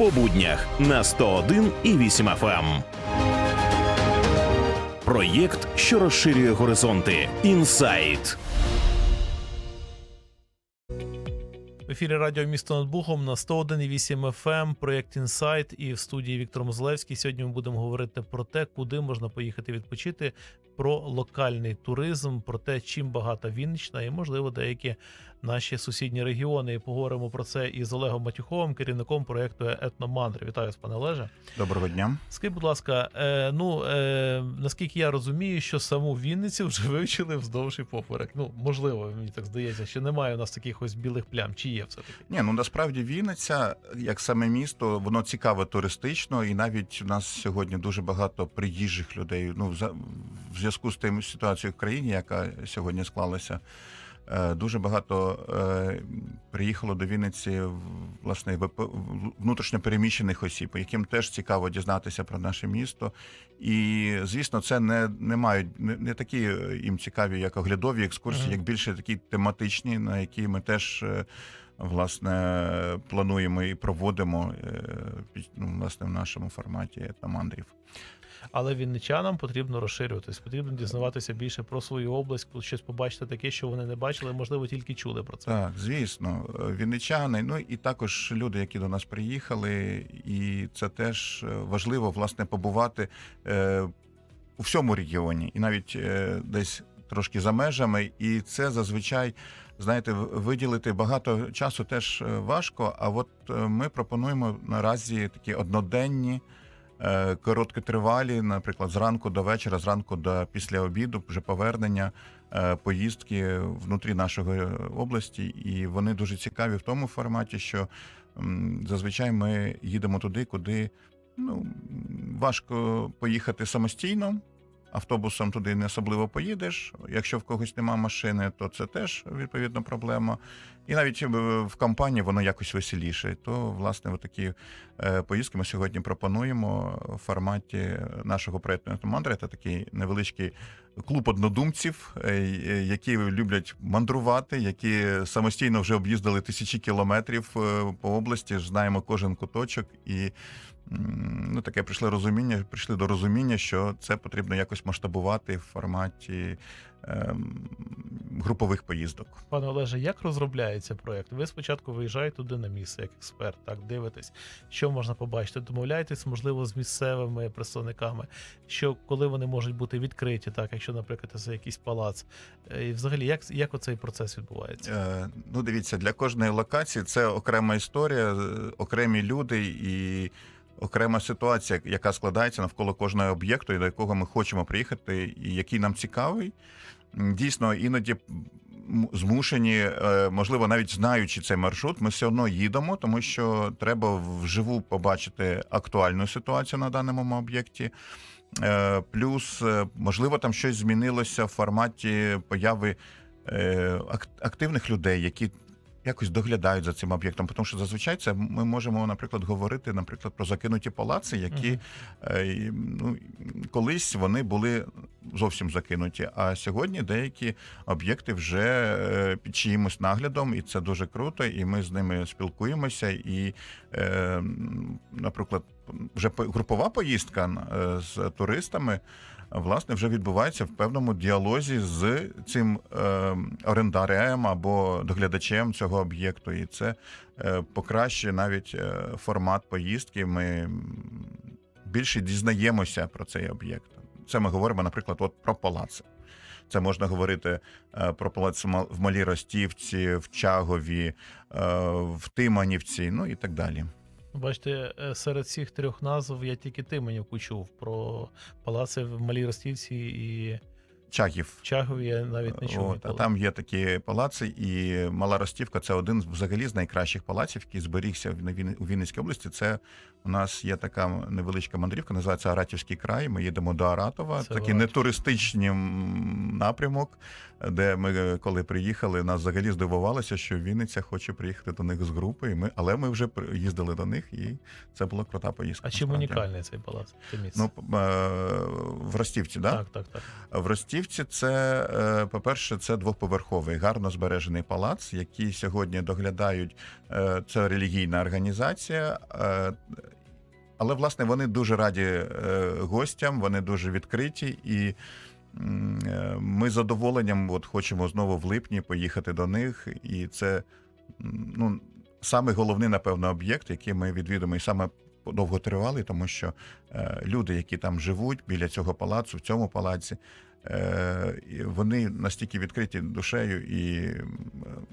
по буднях на 101 і 8 FM. Проєкт, що розширює горизонти. Інсайт. В ефірі радіо місто над Бухом на 101,8 FM, проєкт Інсайт і в студії Віктор Мозлевський. Сьогодні ми будемо говорити про те, куди можна поїхати відпочити, про локальний туризм, про те, чим багата Віннична і, можливо, деякі наші сусідні регіони. І поговоримо про це із Олегом Матюховим, керівником проєкту Етномандри. Вітаю вас, пане Олеже. Доброго дня. Скажіть, будь ласка, е, ну е, наскільки я розумію, що саму Вінницю вже вивчили вздовж і поперек. Ну можливо, мені так здається, що немає у нас таких ось білих плям. Чи є все таки? Ні, ну насправді Вінниця, як саме місто, воно цікаве туристично, і навіть у нас сьогодні дуже багато приїжджих людей. Ну, в зв'язку з тим ситуацією в країні, яка сьогодні склалася. е, Дуже багато е, приїхало до Вінниці власне внутрішньо переміщених осіб, яким теж цікаво дізнатися про наше місто. І звісно, це не, не мають не, не такі е, їм цікаві, як оглядові екскурсії, Мгм. як більше такі тематичні, на які ми теж власне плануємо і проводимо ну, власне в нашому форматі етномандрів. Але вінничанам потрібно розширюватись, потрібно дізнаватися більше про свою область, щось побачити таке, що вони не бачили, можливо, тільки чули про це. Так, звісно, е, вінничани, ну і також люди, які до нас приїхали, і це теж е, важливо власне побувати е, у всьому регіоні, і навіть е, десь трошки за межами. І це зазвичай, знаєте, виділити багато часу теж е, важко. А от ми пропонуємо наразі такі одноденні. Е, Короткотривалі, наприклад, зранку до вечора, зранку до після обіду, вже повернення е, поїздки внутрі нашої області, і вони дуже цікаві в тому форматі, що зазвичай ми їдемо туди, куди ну, важко поїхати самостійно. Автобусом туди не особливо поїдеш. Якщо в когось нема машини, то це теж відповідно проблема. І навіть в в компанії воно якось веселіше. То, власне, такі поїздки ми сьогодні пропонуємо в форматі нашого проєкту «Етномандра». Це такий невеличкий клуб однодумців, е, е, які люблять мандрувати, які самостійно вже об'їздили тисячі кілометрів е, по області, знаємо кожен куточок, і ну, таке прийшли розуміння, прийшли до розуміння, що це потрібно якось масштабувати в форматі ем, групових поїздок. Пане Олеже, як розробляється проект? Ви спочатку виїжджаєте туди на місце, як експерт, так дивитесь, що можна побачити. Домовляєтесь, можливо, з місцевими представниками, що коли вони можуть бути відкриті, так, якщо, наприклад, це якийсь палац. Е, І взагалі, як, як оцей процес відбувається? Е, Ну, дивіться, для кожної локації це окрема історія, е, окремі люди і окрема ситуація, яка складається навколо кожного об'єкту, до якого ми хочемо приїхати, і який нам цікавий. Дійсно, іноді змушені, е, можливо, навіть знаючи цей маршрут, ми все одно їдемо, тому що треба вживу побачити актуальну ситуацію на даному об'єкті. Е, Плюс, е, можливо, там щось змінилося в форматі появи активних людей, які якось доглядають за цим об'єктом. Тому що зазвичай це ми можемо, наприклад, говорити, наприклад, про закинуті палаци, які е, ну, колись вони були зовсім закинуті. А сьогодні деякі об'єкти вже е, під чиїмось наглядом, і це дуже круто. І ми з ними спілкуємося. І, е, наприклад, вже по- групова поїздка е, з туристами. Власне, вже відбувається в певному діалозі з цим е, орендарем або доглядачем цього об'єкту, і це е, покращує навіть е, формат поїздки. Ми більше дізнаємося про цей об'єкт. Це ми говоримо, наприклад, от про палаци. Це можна говорити е, про палац в Малій Ростівці, в Чагові, е, в Тиманівці, ну і так далі. Бачите, е, серед цих трьох назв я тільки ти мені чув про палаци в Малій Ростівці і Чагів. Чагові я навіть не чув. От, а там є такі палаци, і Мала Ростівка це один з- взагалі з найкращих палаців, який зберігся в- у Вінницькій області. Це у нас є така невеличка мандрівка, називається Аратівський край. Ми їдемо до Аратова. Це такий нетуристичний напрямок, де ми, е, коли приїхали, нас взагалі здивувалося, що Вінниця хоче приїхати до них з групи. І ми, але ми вже їздили до них, і це була крута поїздка. А чим унікальний цей палац? Це місце? Ну, е, в Ростівці, да? так, так, так. В Ростівці Василівці це, е, по-перше, це двоповерховий, гарно збережений палац, який сьогодні доглядають. е, Це релігійна організація. е, Але, власне, вони дуже раді гостям, вони дуже відкриті і. Ми з задоволенням от, хочемо знову в липні поїхати до них, і це ну, саме головний, напевно, об'єкт, який ми відвідуємо, і саме довготривалий, тому що люди, які там живуть біля цього палацу, в цьому палаці, вони настільки відкриті душею і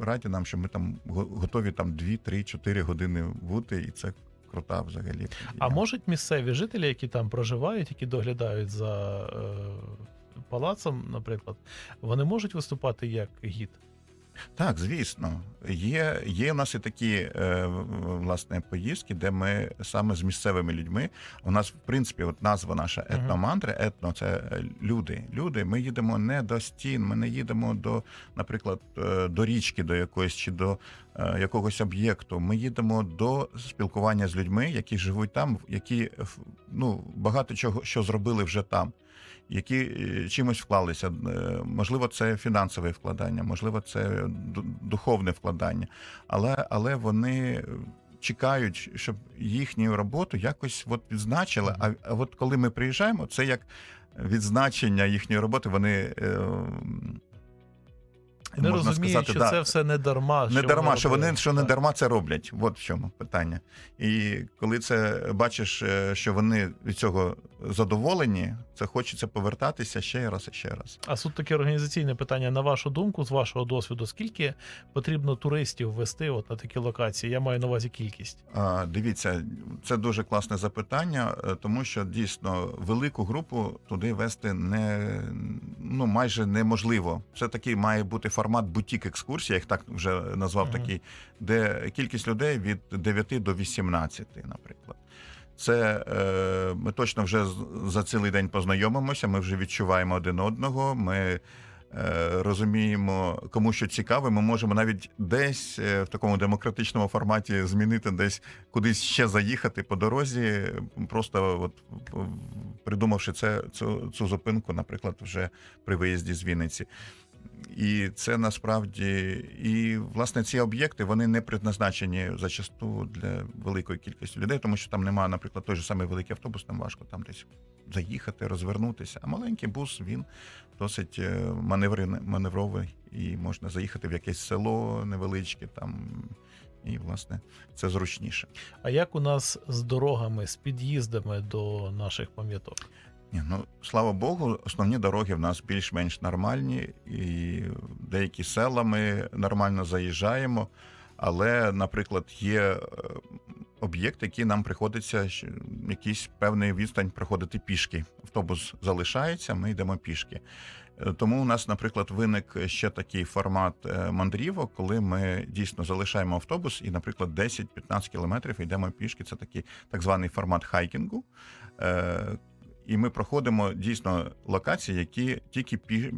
раді нам, що ми там готові там 2, 3, 4 години бути, і це крута взагалі. А можуть місцеві жителі, які там проживають, які доглядають за е, палацом, наприклад, вони можуть виступати як гід? Так, звісно. Є, є у нас і такі е, власне поїздки, де ми саме з місцевими людьми. У нас, в принципі, от назва наша Мгм. етномантри, етно це е, люди. Люди. Ми їдемо не до стін, ми не їдемо до, наприклад, е, до річки, до якоїсь чи до е, якогось об'єкту. Ми їдемо до спілкування з людьми, які живуть там, які ну, багато чого що зробили вже там. Які е, чимось вклалися. Е, Можливо, це фінансове вкладання, можливо, це духовне вкладання, але, але вони чекають, щоб їхню роботу якось от відзначили. А, а от коли ми приїжджаємо, це як відзначення їхньої роботи. Вони е, Не можна розуміють, сказати, що да, це все не дарма. не дарма, що вони що не дарма це роблять. От в чому питання. І коли це бачиш, е, що вони від цього задоволені, це хочеться повертатися ще раз і ще раз. А тут таке організаційне питання. На вашу думку, з вашого досвіду, скільки потрібно туристів вести от на такі локації? Я маю на увазі кількість. А, Дивіться, це дуже класне запитання, е, тому що дійсно велику групу туди вести не ну майже неможливо. Це такий має бути формат бутік екскурсії, я їх так вже назвав такий, де кількість людей від 9 до 18, наприклад. Це е, ми точно вже за цілий день познайомимося. Ми вже відчуваємо один одного. Ми е, розуміємо, кому що цікаве. Ми можемо навіть десь е, в такому демократичному форматі змінити, десь кудись ще заїхати по дорозі, просто от придумавши це цю, цю зупинку, наприклад, вже при виїзді з Вінниці. І це насправді і власне ці об'єкти вони не предназначені зачасту для великої кількості людей, тому що там немає, наприклад, той же самий великий автобус, там важко там десь заїхати, розвернутися. А маленький бус він досить е, маневри- маневровий, і можна заїхати в якесь село невеличке там. І, власне, це зручніше. А як у нас з дорогами, з під'їздами до наших пам'яток? Ні, ну слава Богу, основні дороги в нас більш-менш нормальні, і деякі села ми нормально заїжджаємо. Але, наприклад, є е, об'єкти, які нам приходиться якийсь певний відстань проходити пішки. Автобус залишається, ми йдемо пішки. Е, Тому у нас, наприклад, виник ще такий формат е, мандрівок, коли ми дійсно залишаємо автобус і, наприклад, 10-15 кілометрів йдемо пішки. Це такий так званий формат хайкінгу. І ми проходимо дійсно локації, які тільки пі,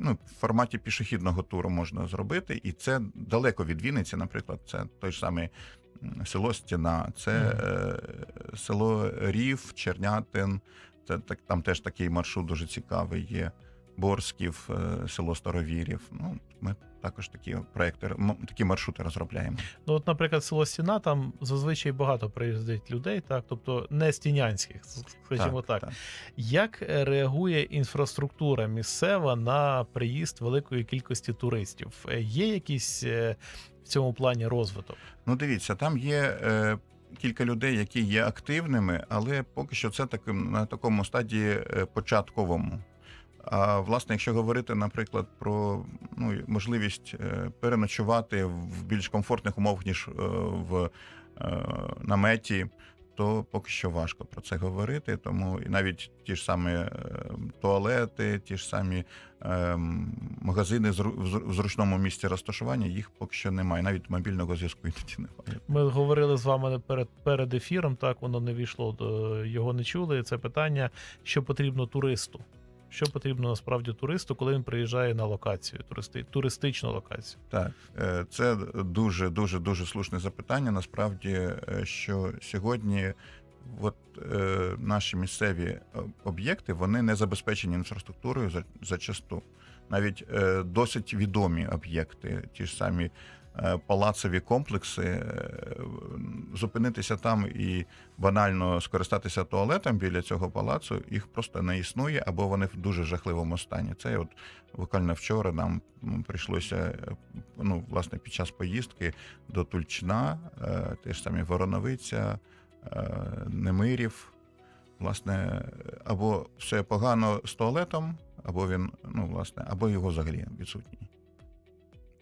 ну, в форматі пішохідного туру можна зробити. І це далеко від Вінниці, наприклад, це той ж самий село Стіна, це Мгм. е, село Рів, Чернятин. Це так там теж такий маршрут дуже цікавий є. Борсків, е, село Старовірів. Ну, ми також такі проекти, такі маршрути розробляємо. Ну, от, наприклад, село Стіна, там зазвичай багато приїздить людей, так, тобто не стінянських, скажімо так. Як е, реагує інфраструктура місцева на приїзд великої кількості туристів? Е, Є якийсь е, в цьому плані розвиток? Ну, дивіться, там є е, кілька людей, які є активними, але поки що це таким на такому стадії початковому. А власне, якщо говорити, наприклад, про ну, можливість е, переночувати в більш комфортних умовах, ніж е, в е, наметі, то поки що важко про це говорити. Тому і навіть ті ж самі туалети, ті ж самі магазини в зручному місці розташування, їх поки що немає. Навіть мобільного зв'язку іноді немає. Ми говорили з вами перед, перед ефіром, так воно не війшло його не чули. Це питання, що потрібно туристу. Що потрібно насправді туристу, коли він приїжджає на локацію, туристи, туристичну локацію? Так, е, це дуже дуже дуже слушне запитання. Насправді, е, що сьогодні от, е, наші місцеві об'єкти вони не забезпечені інфраструктурою за, зачасту. Навіть досить відомі об'єкти, ті ж самі палацові комплекси, е, зупинитися там і банально скористатися туалетом біля цього палацу, їх просто не існує, або вони в дуже жахливому стані. Це от буквально вчора нам прийшлося, е, ну, власне, під час поїздки до Тульчина, е, те ж самі Вороновиця, е, Немирів. Власне, або все погано з туалетом, або він, ну, власне, або його взагалі відсутній.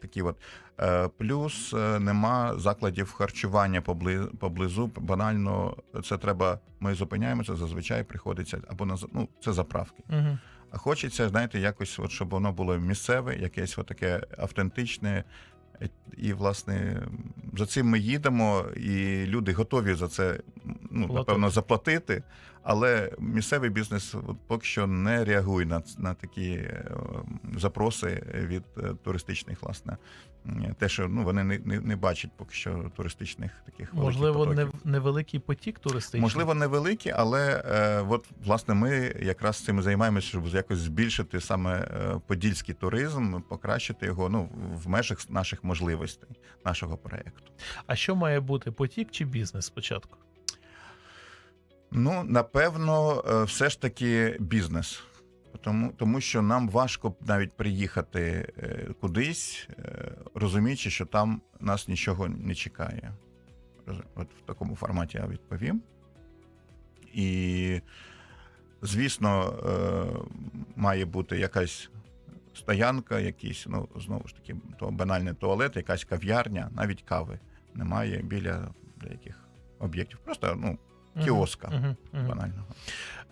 Такі от. Е, Плюс е, нема закладів харчування побли- поблизу. Банально, це треба. Ми зупиняємося, зазвичай приходиться або на ну, це заправки. Угу. А хочеться, знаєте, якось, от, щоб воно було місцеве, якесь от таке автентичне. І, власне, за цим ми їдемо, і люди готові за це, ну, напевно, заплатити. Але місцевий бізнес поки що не реагує на, на такі е, запроси від е, туристичних, власне. Те, що ну, вони не, не, не бачать поки що туристичних таких Можливо, не, невеликий потік туристичний. Можливо, невеликі, але е, от власне ми якраз цим займаємося, щоб якось збільшити саме е, подільський туризм, покращити його ну в межах наших можливостей нашого проекту. А що має бути потік чи бізнес спочатку? Ну напевно, е, все ж таки бізнес. Тому, тому що нам важко навіть приїхати е, кудись, е, розуміючи, що там нас нічого не чекає. От в такому форматі я відповім. І, звісно, має бути якась стоянка, якийсь, ну, знову ж таки, то банальний туалет, якась кав'ярня, навіть кави немає біля деяких об'єктів. Просто ну, кіоска банального.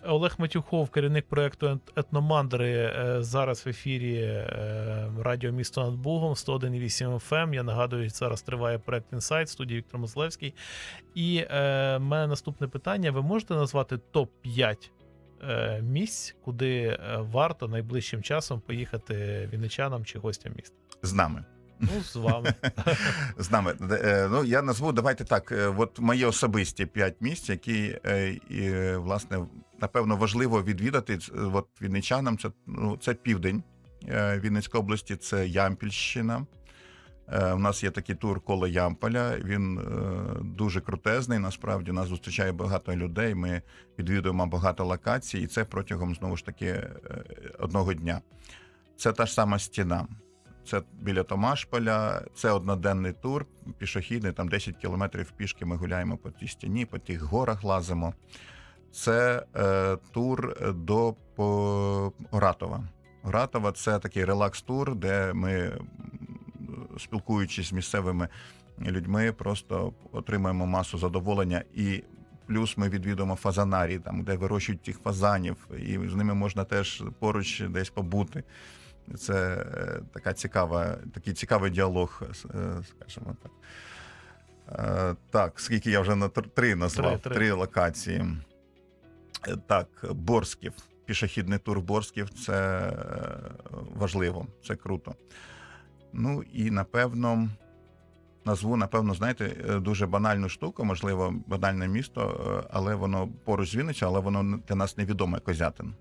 Олег Матюхов, керівник проекту «Ет- Етномандри, е, зараз в ефірі е, радіо місто над Бугом 101,8 FM. Я нагадую, зараз триває проект Інсайт, студії Віктор Мозлевський. І е, мене наступне питання: ви можете назвати топ-5 е, місць, куди варто найближчим часом поїхати вінничанам чи гостям міста? З нами. Ну, з вами. З нами. Е, Ну, я назву, давайте так. е, От мої особисті п'ять місць, які, е, власне, напевно, важливо відвідати От вінничанам. Це, ну, це південь Вінницької області, це Ямпільщина. У нас є такий тур коло Ямполя. Він дуже крутезний. Насправді нас зустрічає багато людей. Ми відвідуємо багато локацій, і це протягом знову ж таки одного дня. Це та ж сама стіна. Це біля Томашполя, це одноденний тур, пішохідний, там 10 кілометрів пішки ми гуляємо по тій стіні, по тих горах лазимо. Це е, тур до по Оратова. Оратова це такий релакс-тур, де ми, спілкуючись з місцевими людьми, просто отримаємо масу задоволення. І плюс ми відвідуємо фазанарій, там, де вирощують тих фазанів, і з ними можна теж поруч десь побути. Це е, така цікава, такий цікавий діалог, е, скажімо так. Е, Так, скільки я вже на три назвав, Три, три, три. локації. Так, Борсків. Пішохідний тур Борсків це важливо, це круто. Ну і напевно, назву, напевно, знаєте, дуже банальну штуку, можливо, банальне місто, але воно поруч з Вінницею, але воно для нас невідоме Козятин.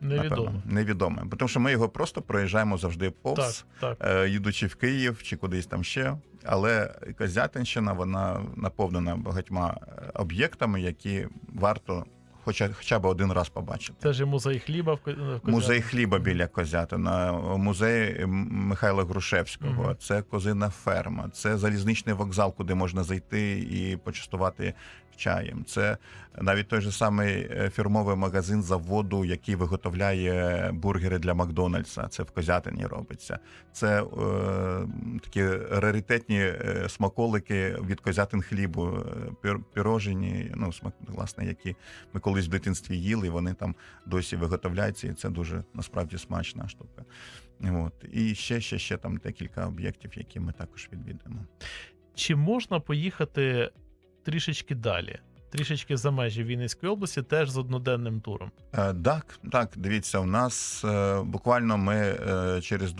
Невідомо. Невідоме. Бо Тому що ми його просто проїжджаємо завжди повз, Так, так. е, їдучи в Київ чи кудись там ще. Але Козятинщина вона наповнена багатьма е, об'єктами, які варто хоча, хоча б один раз побачити. Це ж і музей хліба в Ко- Козятині. Музей хліба біля Козятина, музей Михайла Грушевського, Мгм. це козина ферма, це залізничний вокзал, куди можна зайти і почастувати чаєм. Це навіть той же самий е, фірмовий магазин заводу, який виготовляє бургери для Макдональдса. Це в Козятині робиться. Це е, такі раритетні е, смаколики від Козятин хлібу, е, пірожені, ну смак, власне, які ми колись в дитинстві їли. і Вони там досі виготовляються, і це дуже насправді смачна штука. От. І ще, ще, ще там декілька об'єктів, які ми також відвідуємо. Чи можна поїхати трішечки далі? Трішечки за межі Вінницької області, теж з одноденним туром. Е, Так, так, дивіться, у нас е, буквально ми е, через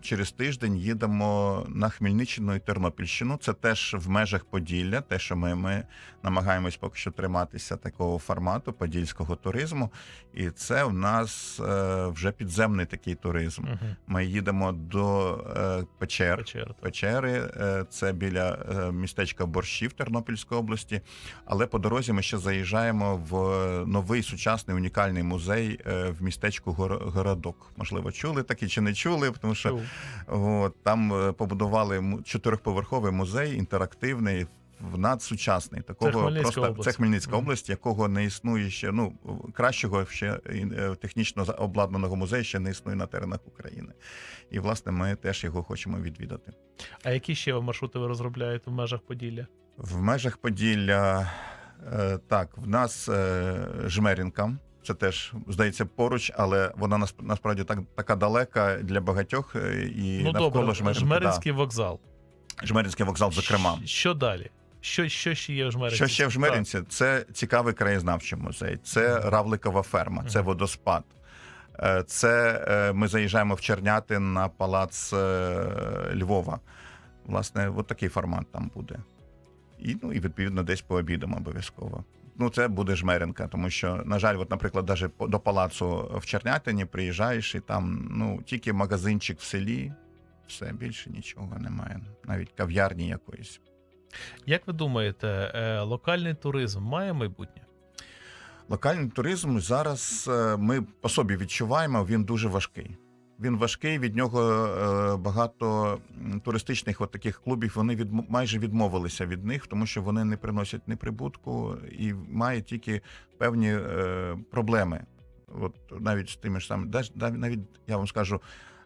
через тиждень їдемо на Хмельниччину і Тернопільщину. Це теж в межах Поділля, те, що ми, ми намагаємось поки що триматися такого формату подільського туризму. І це в нас е, вже підземний такий туризм. Угу. Ми їдемо до е, печер. Печер. Печери, е, це біля е, містечка Борщів Тернопільської області. Але по дорозі ми ще заїжджаємо в новий сучасний унікальний музей е, в містечку Гор- Городок. Можливо, чули такі чи не чули, тому що Чув. От, там е, побудували чотирьохповерховий музей, інтерактивний. В надсучасний такого Хмельницька просто область. це Хмельницька Мгм. область, якого не існує ще. Ну кращого ще е, технічно обладнаного музею ще не існує на теренах України. І власне ми теж його хочемо відвідати. А які ще маршрути ви розробляєте в межах Поділля? В межах Поділля, е, так, в нас Жмерінка. Це теж здається поруч, але вона насправді так така далека для багатьох. е, І ну навколо добре, Жмеринки. Жмеринський вокзал. Жмеринський вокзал, зокрема. Що далі? Що, що ще є в Жмеринці? Що ще в Жмеринці? Це цікавий краєзнавчий музей, це Равликова ферма, це водоспад. Е, Це е, ми заїжджаємо в Чернятин на палац Львова. Власне, от такий формат там буде. І, ну, і відповідно десь пообідемо обов'язково. Ну, це буде жмеренка, тому що, на жаль, от, наприклад, навіть до палацу в Чернятині приїжджаєш, і там ну, тільки магазинчик в селі, все більше нічого немає, навіть кав'ярні якоїсь. Як ви думаєте, е, локальний туризм має майбутнє? Локальний туризм зараз е, ми по собі відчуваємо, він дуже важкий. Він важкий, від нього е, багато туристичних от таких клубів вони від, майже відмовилися від них, тому що вони не приносять ні прибутку і мають тільки певні е, проблеми. От навіть з тими ж самими, навіть я вам скажу,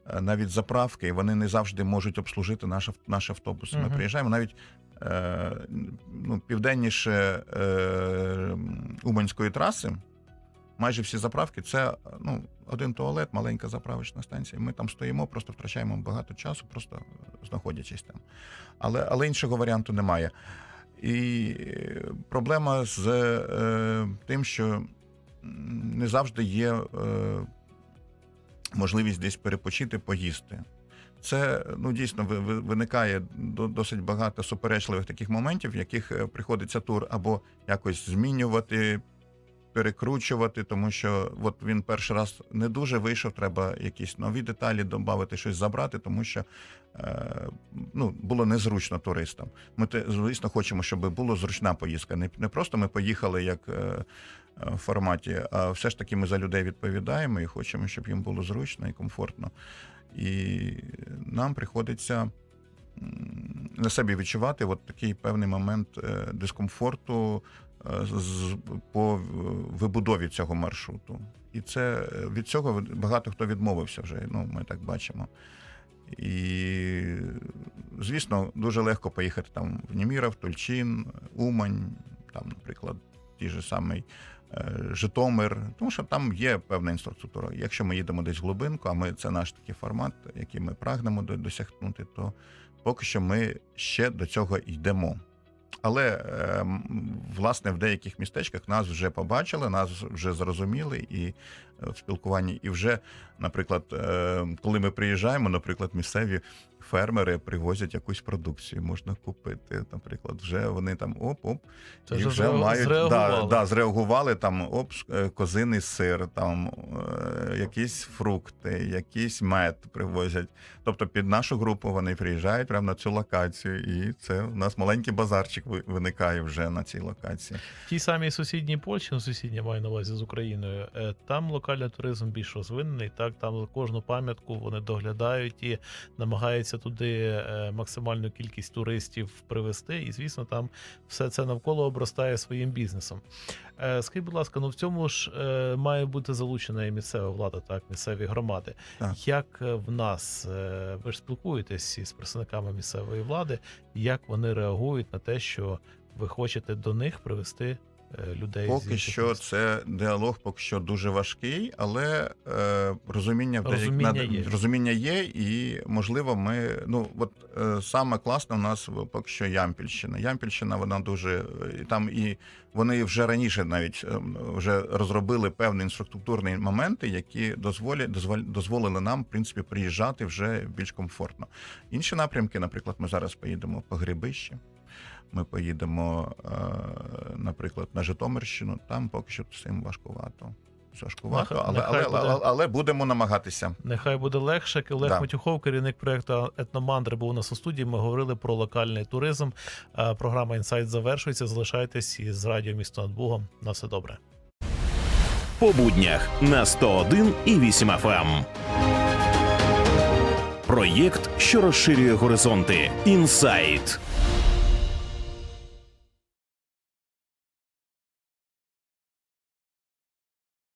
е, навіть заправки вони не завжди можуть обслужити наш, наш автобус. Ми приїжджаємо навіть е, ну, південніше е, Уманської траси. Майже всі заправки це ну, один туалет, маленька заправочна станція. Ми там стоїмо, просто втрачаємо багато часу, просто знаходячись там. Але, але іншого варіанту немає. І е, проблема з е, тим, що не завжди є е, можливість десь перепочити, поїсти. Це ну дійсно ви- ви- виникає до- досить багато суперечливих таких моментів, в яких е, приходиться тур або якось змінювати, перекручувати, тому що от він перший раз не дуже вийшов, треба якісь нові деталі додати, щось забрати, тому що е, ну, було незручно туристам. Ми звісно, хочемо, щоб була зручна поїздка. Не, не просто ми поїхали як е, е, форматі, а все ж таки ми за людей відповідаємо і хочемо, щоб їм було зручно і комфортно. І нам приходиться на собі відчувати от такий певний момент е, дискомфорту по е, вибудові цього маршруту. І це е, від цього багато хто відмовився вже. Ну, ми так бачимо. І, звісно, дуже легко поїхати там в Німіров, Тульчин, Умань, там, наприклад, ті ж самий е, Житомир, тому що там є певна інфраструктура. Якщо ми їдемо десь в глибинку, а ми це наш такий формат, який ми прагнемо до- досягнути, то поки що ми ще до цього йдемо. Але е, власне в деяких містечках нас вже побачили, нас вже зрозуміли і е, в спілкуванні. І вже, наприклад, е, коли ми приїжджаємо, наприклад, місцеві фермери привозять якусь продукцію, можна купити. Наприклад, вже вони там оп-оп, і вже вже мають зреагували. Да, да, зреагували там оп, е, козиний сир, там е, якісь фрукти, якийсь мед привозять. Тобто під нашу групу вони приїжджають прямо на цю локацію, і це у нас маленький базарчик виникає вже на цій локації. В тій самій сусідній Польщі, ну сусідня маю на увазі з Україною, е, там локальний туризм більш розвинений. Так, там кожну пам'ятку вони доглядають і намагаються туди е, максимальну кількість туристів привезти. І звісно, там все це навколо обростає своїм бізнесом. Е, Скажіть, будь ласка, ну в цьому ж е, має бути залучена і місцева влада, так, місцеві громади. Так. Як в нас ви ж спілкуєтесь із представниками місцевої влади, як вони реагують на те, що ви хочете до них привезти е, людей. Поки що міст? це діалог поки що дуже важкий, але е, розуміння Розуміння на- є. розуміння є, і можливо, ми ну от е, саме класне у нас поки що Ямпільщина. Ямпільщина, вона дуже е, і там і вони вже раніше навіть е, вже розробили певні інфраструктурні моменти, які дозволять дозволили нам в принципі приїжджати вже більш комфортно. Інші напрямки, наприклад, ми зараз поїдемо по Грибищі. Ми поїдемо, е, наприклад, на Житомирщину. Там поки що з цим важкувато. Важкувато, Нехай- але, нехай але, але, але будемо намагатися. Нехай буде легше. Олег Да. Матюхов, керівник проекту Етномандри, був у нас у студії. Ми говорили про локальний туризм. Е, Програма інсайт завершується. Залишайтесь із радіо місто над Бугом. На все добре. По буднях на 101 і 8 FM. Проєкт, що розширює горизонти. Інсайт.